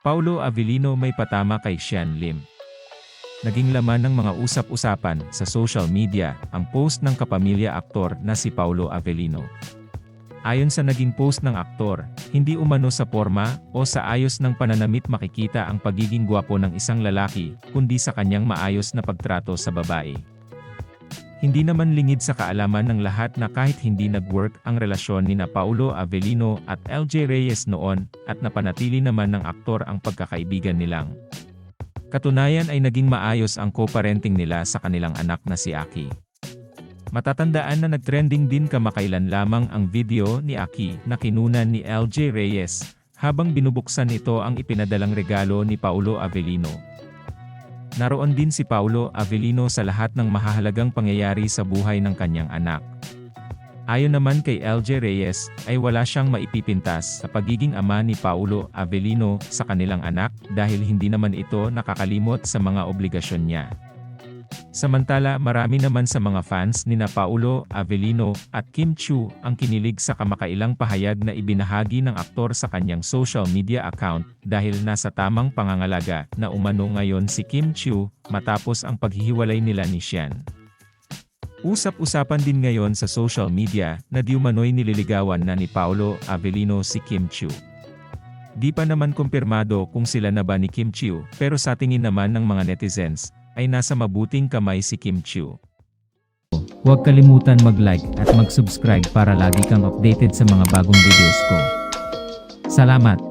Paulo Avellino may patama kay Sean Lim. Naging laman ng mga usap-usapan sa social media ang post ng kapamilya aktor na si Paulo Avellino. Ayon sa naging post ng aktor, hindi umano sa forma o sa ayos ng pananamit makikita ang pagiging gwapo ng isang lalaki, kundi sa kanyang maayos na pagtrato sa babae. Hindi naman lingid sa kaalaman ng lahat na kahit hindi nag-work ang relasyon ni na Paulo Avellino at LJ Reyes noon, at napanatili naman ng aktor ang pagkakaibigan nilang. Katunayan ay naging maayos ang co-parenting nila sa kanilang anak na si Aki. Matatandaan na nagtrending din kamakailan lamang ang video ni Aki na kinunan ni LJ Reyes, habang binubuksan ito ang ipinadalang regalo ni Paulo Avellino. Naroon din si Paulo Avellino sa lahat ng mahahalagang pangyayari sa buhay ng kanyang anak. Ayon naman kay LJ Reyes, ay wala siyang maipipintas sa pagiging ama ni Paulo Avellino sa kanilang anak dahil hindi naman ito nakakalimot sa mga obligasyon niya. Samantala marami naman sa mga fans ni na Paulo Avellino at Kim Chu ang kinilig sa kamakailang pahayag na ibinahagi ng aktor sa kanyang social media account dahil nasa tamang pangangalaga na umano ngayon si Kim Chu matapos ang paghihiwalay nila ni Sian. Usap-usapan din ngayon sa social media na di umano'y nililigawan na ni Paulo Avellino si Kim Chu. Di pa naman kumpirmado kung sila na ba ni Kim Chiu, pero sa tingin naman ng mga netizens, ay nasa mabuting kamay si Kim Chiu. Huwag kalimutan mag-like at mag-subscribe para lagi kang updated sa mga bagong videos ko. Salamat!